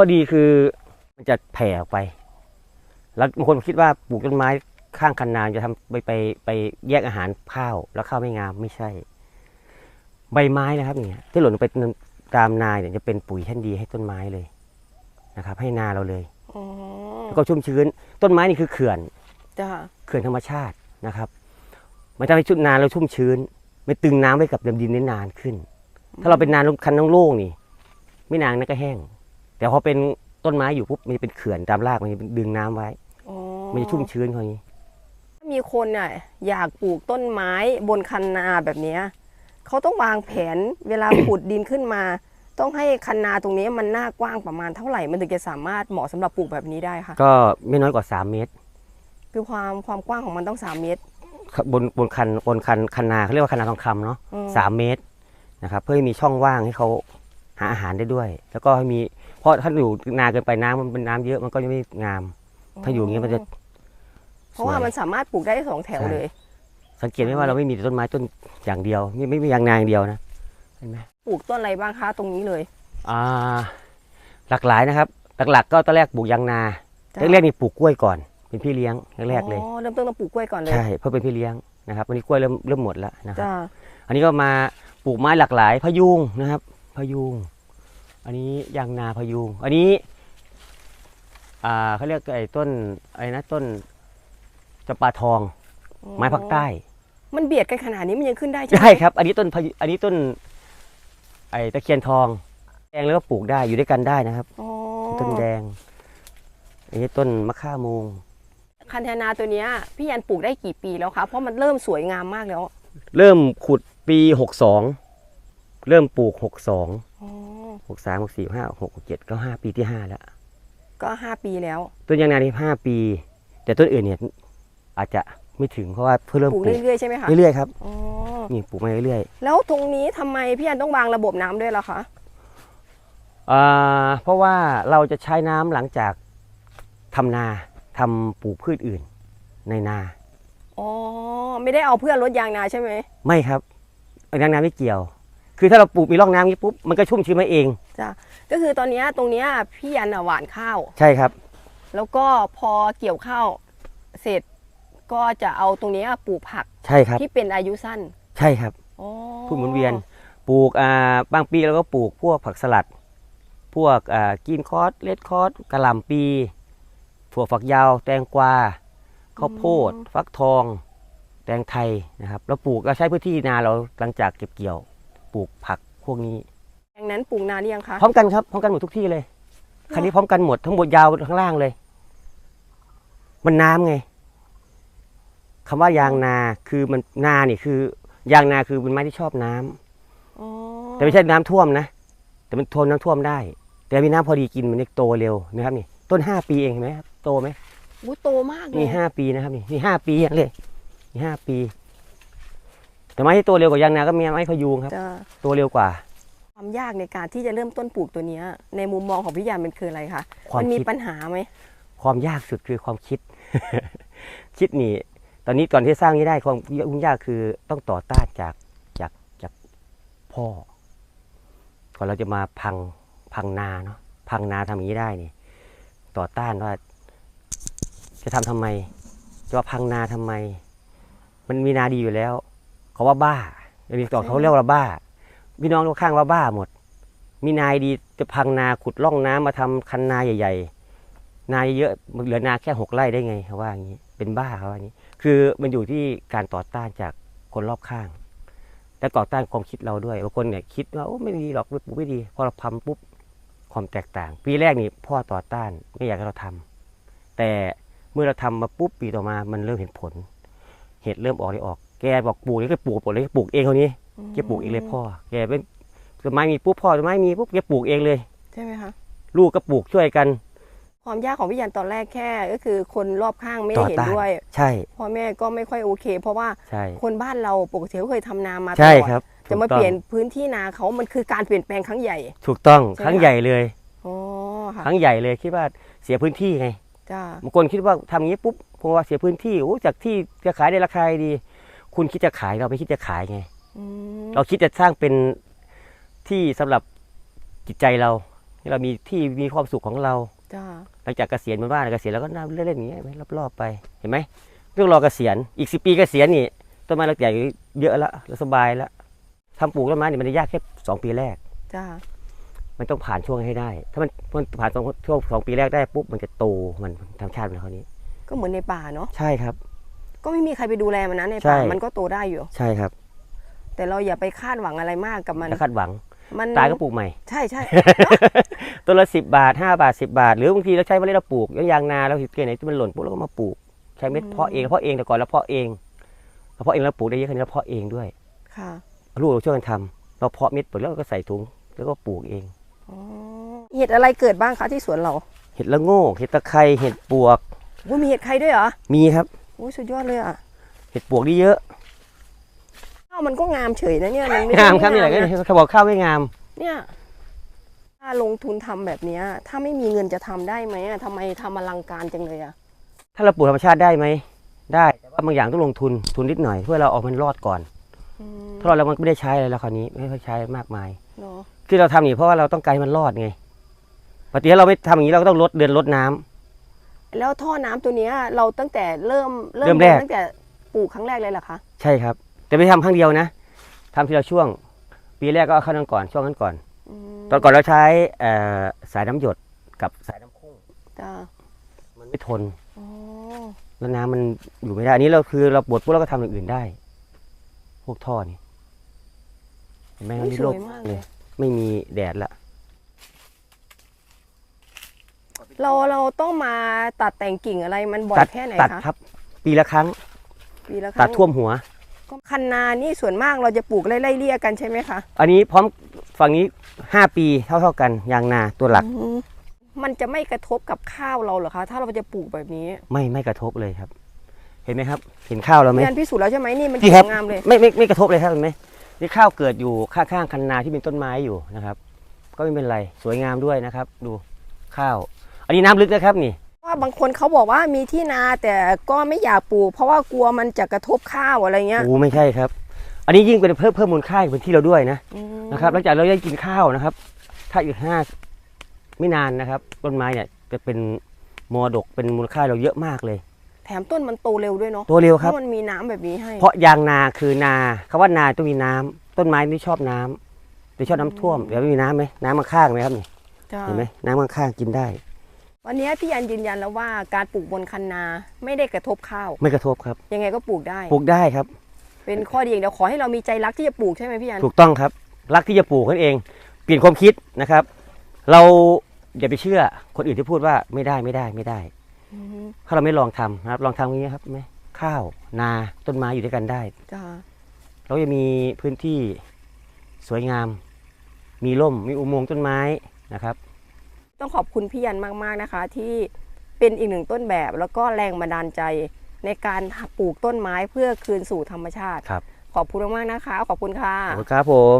ข้อดีคือมันจะแผ่ออกไป แล้วบางคนคิดว่าปลูกต้นไม้ข้างคันนาจะทำไปไปไปแยกอาหารข้าวแล้วข้าวไม่งามไม่ใช่ ใบไม้นะครับเนี่ยที่หล่นลงไปตามนาเนี่ยจะเป็นปุ๋ยชั้นดีให้ต้นไม้เลยนะครับ ให้นาเราเลยอ๋อแล้วก็ชุ่มชื้น ต้นไม้นี่คือเขื่อนจ้าเขื่อนธรรมชาตินะครับมันทำให้ชุดนาเราชุ่มชื้น ไม่ตึงน้ำไว้กับดินได้นานขึ้น ถ้าเราเป็นนานคันน้องโล่งๆนี่ ไม่นานนั่นก็แห้ง แต่พอเป็นต้นไม้อยู่ปุ๊บมันจะเป็นเขื่อนตามรากมันจะดึงน้ำไว้ อ๋อมันจะชุ่มชื้นเขาอย่างนี้ มีคนน่ะอยากปลูกต้นไม้บนคันนาแบบเนี้ยเขาต้องวางแผนเวลา ขุดดินขึ้นมา ต้องให้คันนาตรงนี้มันหน้ากว้างประมาณเท่าไหร่มันถึงจะสามารถเหมาะสำหรับปลูกแบบนี้ได้ค่ะ ก็ไม่น้อยกว่า 3 เมตรคือความความกว้างของมันต้อง 3 เมตรบนบนคันบนคันคันนาเขาเรียกว่าคันนาทองคำเนาะอืม สามเมตรนะครับเพื่อให้มีช่องว่างให้เขา หาอาหารได้ด้วย แล้วก็ให้มีเพราะถ้าอยู่นาเกินไปน้ำมันเป็นน้ำเยอะมันก็จะไม่งาม ถ้าอยู่อย่างนี้มันจะ เพราะว่ามันสามารถปลูกได้สองแถวเลย สังเกตไหมว่าเราไม่มีแต่ต้นไม้ต้นอย่างเดียวไม่ไม่มียางนาอย่างเดียวนะเห็นไหมปลูกต้นอะไรบ้างคะตรงนี้เลยอ่า หลากหลายนะครับ หลักๆ ก็ตอนแรกปลูกยางนาจ้ะแรกๆนี่ปลูกกล้วยก่อน เป็นพี่เลี้ยงแรกๆเลยอ๋อเริ่มต้นต้องปลูกกล้วยก่อนเลยใช่เพื่อเป็นพี่เลี้ยงนะครับวันนี้กล้วยเริ่มเริ่มหมดแล้วนะครับ จ้าอันนี้ก็มาปลูกไม้หลากหลายพะยุงนะครับ พะยุง อันนี้ยางนาพะยุง อันนี้อ่าเขาเรียกไอ้ต้นไอ้นะต้นจำปาทอง ไม้ภาคใต้ มันเบียดกันขนาดนี้มันยังขึ้นได้ใช่ไหมได้ครับ อันนี้ต้นพะยุอันนี้ต้น ไอ้ตะเคียนทองแดงแล้วก็ปลูกได้อยู่ด้วยกันได้นะครับ อ๋อต้นแดง อันนี้ต้นมะข่าโมง คันธนาตัวเนี้ยพี่ยันปลูกได้กี่ปีแล้วคะเพราะมันเริ่มสวยงามมากแล้ว เริ่มขุดปีหกสอง เริ่มปลูกหกสองอ๋อหกสามหกสี่ห้าหกเจ็ดก็ห้าปีที่ห้าแล้ว ก็ห้าปีแล้ว ต้นยางนาที่ห้าปี แต่ต้นอื่นเนี่ยอาจจะไม่ถึงเพราะว่าเพิ่งเริ่มปปลูกลูกเรื่อยๆใช่ไหมคะเรื่อยๆครับอ๋อนี่ปลูกมาเรื่อยแล้วตรงนี้ทำไมพี่ยันต้องวางระบบน้ำด้วยล่ะคะๆอ่าเพราะว่าเราจะใช้น้ำหลังจากทำนาทำปลูกพืชอื่นในนาอ๋อไม่ได้เอาเพื่อลดยางนาใช่ไหมไม่ครับยางนาไม่เกี่ยว คือถ้าเราปลูกมีร่องน้ำนี้ปุ๊บมันก็ชุ่มชื้นมาเอง จ้ะก็คือตอนเนี้ยตรงเนี้ยพี่ยันอะหว่านข้าว ใช่ครับ แล้วก็พอเกี่ยวข้าวเสร็จก็จะเอาตรงเนี้ยปลูกผักใช่ครับ ที่เป็นอายุสั้นใช่ครับอ๋อพืชหมุนเวียน ปลูกอ่าบางปีเราก็ปลูกพวกผักสลัด พวกอ่ากินคอสเลดคอสกระหล่ำปี ถั่วฝักยาว แตงกวาข้าวโพด ฟักทอง แตงไทยนะครับเราปลูกเราใช้พื้นที่นาเราหลังจากเก็บเกี่ยวป ลูกผักพวกนี้อย่างนั้นปลูกนานหรือยังคะพร้อมกันครับพร้อมกันหมดทุกที่เลย คันนี้พร้อมกันหมดทั้งหมดยาวทั้งล่างเลย มันน้ำไงคำว่ายางนาคือมันนานี่คือยางนาคือเป็นไม้ที่ชอบน้ำอ๋อแต่ไม่ใช่น้ำท่วมนะ แต่มันทนน้ำท่วมได้ แต่มีน้ำพอดีกินมันจะโตเร็วนะครับนี่ ต้นห้าปีเองเห็นไหมครับโตไหมอุ๊ยโตมากเลยนี่ห้าปีนะครับนี่นี่ห้าปีอย่างเลยนี่ห้าปี แต่ไม้ที่โตเร็วกว่ายางนาก็มีไม้พะยูงครับจะโตเร็วกว่า ความยากในการที่จะเริ่มต้นปลูกตัวเนี้ยในมุมมองของพี่ยันมันคืออะไรคะความมันมีคิดปัญหาไหมความยากสุดคือความคิด คิดนี่ ตอนนี้ตอนที่สร้างนี้ได้ความยุ่งยากคือต้องต่อต้านจากจากจากพ่อก่อนเราจะมาพังพังนาเนาะพังนาทำอย่างนี้ได้นี่ ต่อต้านว่า จะทำทำไม จะว่าพังนาทำไม มันมีนาดีอยู่แล้ว เขาว่าบ้าเดี๋ยวนี้ต่อเขาเรียกว่าบ้าพี่น้องข้างว่าบ้าหมด มีนายดีจะพังนาขุดร่องน้ำมาทำคันนาใหญ่ ๆ นาเยอะๆเหลือนาแค่หกไร่ได้ไงเขาว่าอย่างนี้เป็นบ้าเขาว่าอย่างนี้ คือมันอยู่ที่การต่อต้านจากคนรอบข้าง และต่อต้านความคิดเราด้วยบางคนเนี่ยคิดว่าโอ้ไม่ดีหรอกไม่ปลูกไม่ดี พอเราทำปุ๊บความแตกต่าง ปีแรกนี่พ่อต่อต้านไม่อยากให้เราทำแต่เมื่อเราทำมาปุ๊บปีต่อมามันเริ่มเห็นผล เห็ดเริ่มออกเลยออก แกบอกปลูกนี่ก็ปลูกหมดเลยปลูกเองเขานี้แกปลูกเองเลยพ่อแกเป็นต้นไม้มีปุ๊บพ่อต้นไม้มีปุ๊บแกปลูกเองเลยใช่ไหมคะลูกก็ปลูกช่วยกัน ความยากของพี่ยันตอนแรกแค่ ก็คือคนรอบข้างไม่ได้ต่อเห็นต้านด้วย ใช่พ่อแม่ก็ไม่ค่อยโอเค เพราะว่าใช่คนบ้านเราปกติเขาเคยทำนามาตใช่ลอดครับ จะมาถูกต้องเปลี่ยนพื้นที่นาเขามันคือการเปลี่ยนแปลงครั้งใหญ่ ถูกต้องใช่ไหมครั้งใหญ่เลยอ๋อค่ะครั้งใหญ่เลยคิดว่าเสียพื้นที่ไงจ้าบางคนคิดว่าทำอย่างนี้ปุ๊บเพราะว่าเสียพื้นที่โอ้จากที่จะขายได้ราคาดี คุณคิดจะขายเราไม่คิดจะขายไงอืมเราคิดจะสร้างเป็นที่สำหรับจิตใจเราให้เรามีที่มีความสุขของเราจ้าหลังจากเกษียณมาบ้านเกษียณแล้วก็นั่งเล่นๆอย่างเงี้ยไปรอบๆไปเห็นไหมเรื่องรอเกษียณอีกสิปีเกษียณนี่ต้นไม้เราใหญ่เยอะแล้วเราสบายแล้วทำปลูกต้นไม้นี่มันจะยากแค่สองปีแรกจ้ามันต้องผ่านช่วงให้ได้ ถ้ามันมันผ่านสองช่วงสองปีแรกได้ปุ๊บมันจะโตมันธรรมชาติมันเท่านี้ ก็เหมือนในป่าเนาะใช่ครับ ก็ไม่มีใครไปดูแลมันนะในใช่ป่ามันก็โตได้อยู่ ใช่ครับแต่เราอย่าไปคาดหวังอะไรมากกับมันถ้าคาดหวังมันตายก็ปลูกใหม่ ใช่ใช่ต้นละสิบบาทห้าบาทสิบาท หรือบางทีเราใช้เมล็ดเราปลูกยางนาเราเห็นเกณฑ์ไหนที่มันหล่นปุ๊บเราก็มาปลูกใช้เม็ดเพาะเองเพาะเองแต่ก่อนเราเพาะเองเราเพาะเองแล้วปลูกได้เยอะขนาดนี้เราเพาะเองด้วย ค่ะลูกเราช่วยกันทำเราเพาะเม็ดปุ๊บแล้วเราก็ใส่ถุงแล้วก็ปลูกเอง อ๋อเห็ดอะไรเกิดบ้างคะที่สวนเราเห็ดละโง่เห็ดตะไคร้เห็ดปวกอุ้ยมีเห็ดใครด้วยเหรอมีครับ อุ้ยสุดยอดเลยอะเห็ดปวกนี่เยอะข้าวมันก็งามเฉยนะเนี่ยมันไม่งามครับนี่แหละก็นะเขาบอกข้าวไม่งาม เนี่ยถ้าลงทุนทำแบบเนี้ยถ้าไม่มีเงินจะทำได้ไหมอะทำไมทำอลังการจังเลยอะถ้าเราปลูกธรรมชาติได้ไหมได้แต่ว่าบางอย่างต้องลงทุนทุนนิดหน่อยเพื่อเราเอามันรอดก่อนอืมถ้ารอดแล้วมันก็ไม่ได้ใช้อะไรแล้วคราวนี้ไม่ค่อยใช้มากมายเนาะที่เราทำนี่เพราะว่าเราต้องการให้มันรอดไงปกติถ้าเราไม่ทำอย่างนี้เราก็ต้องลดเดือนลดน้ำ แล้วท่อน้ำตัวเนี้ยเราตั้งแต่เริ่มเริ่มแรก ตั้งแต่ปลูกครั้งแรกเลยเหรอคะใช่ครับ แต่ไม่ทำครั้งเดียวนะทำทีละช่วง ปีแรกก็เอาเข้านั้นก่อนช่วงนั้นก่อนอืมตอนก่อนเราใช้เอ่อสายน้ำหยดกับสายน้ำข้งจ้ามันไม่ทน อ๋อแล้วน้ำมันอยู่ไม่ได้ อันนี้เราคือเราบดปุ๊บเราก็ทำอย่างอื่นได้ พวกท่อนี่เห็นไหมอุ๊ยนี่สโลวกยมากเลเลยย ไม่มีแดดละ เราเราต้องมาตัดแต่งกิ่งอะไรมันบ่อยตัดแค่ไหนตัดคะครับ ปีละครั้ง ปีละคตัรั้ดงท่วมหัวคันนานี่ส่วนมากเราจะปลูกไล่ๆเลี่ยกันใช่ไหมคะอันนี้พร้อมฝั่งนี้ห้าปีเท่าเท่าๆกันยางนาตัวหลักอืมมันจะไม่กระทบกับข้าวเราเหรอคะถ้าเราจะปลูกแบบนี้ไม่ไม่กระทบเลยครับ เห็นไหมครับ เห็นข้าวเราไหมพี่อันพิสูจน์แล้วใช่ไหมนี่มันนี่ครับงามเลยไม่ไม่ไม่กระทบเลยครับเห็นไหมนี่ข้าวเกิดอยู่ข้างๆคันนาที่เป็นต้นไม้อยู่นะครับ ก็ไม่เป็นไรสวยงามด้วยนะครับ ดูข้าว อันนี้น้ำลึกนะครับนี่ว่าบางคนเขาบอกว่ามีที่นาแต่ก็ไม่อยากปลูกเพราะว่ากลัวมันจะกระทบข้าวอะไรเงี้ยโอ้ไม่ใช่ครับ อันนี้ยิ่งเป็นเพิ่มเพิ่มมูลค่าให้พื้นที่เราด้วยนะอืมนะครับหลังจากเราได้กินข้าวนะครับ ถ้าอีกห้าไม่นานนะครับต้นไม้เนี่ยจะเป็นมรดกเป็นมูลค่าเราเยอะมากเลยแถมต้นมันโตเร็วด้วยเนาะตัวเร็วครับเพราะมันมีน้ำแบบนี้ให้ เพราะยางนาคือนาคำว่านาต้องมีน้ำต้นไม้ไม่ชอบน้ำไม่ชอบน้ำท่วมเดี๋ยวไม่มีน้ำไหมน้ำข้างๆไหมครับนี่จ้ะเห็นไหมน้ำข้างๆกินได้ วันนี้พี่อันยืนยันแล้วว่าการปลูกบนคันนาไม่ได้กระทบข้าว ไม่กระทบครับ ยังไงก็ปลูกได้ ปลูกได้ครับ เป็นข้อดีอย่างเดียวขอให้เรามีใจรักที่จะปลูกใช่ไหมพี่อัน ถูกต้องครับ รักที่จะปลูกนั่นเอง เปลี่ยนความคิดนะครับ เราอย่าไปเชื่อคนอื่นที่พูดว่าไม่ได้ไม่ได้ไม่ได้อืมถ้าเราไม่ลองทำนะครับ ลองทำอย่างนี้ครับไหมข้าวนาต้นไม้อยู่ด้วยกันได้จ้าเราจะมีพื้นที่สวยงาม มีร่มมีอุโมงค์ต้นไม้นะครับ ต้องขอบคุณพี่ยันมากๆนะคะ ที่เป็นอีกหนึ่งต้นแบบแล้วก็แรงบันดาลใจในการปลูกต้นไม้เพื่อคืนสู่ธรรมชาติ ครับ ขอบคุณมากๆนะคะ ขอบคุณค่ะ ขอบคุณครับผม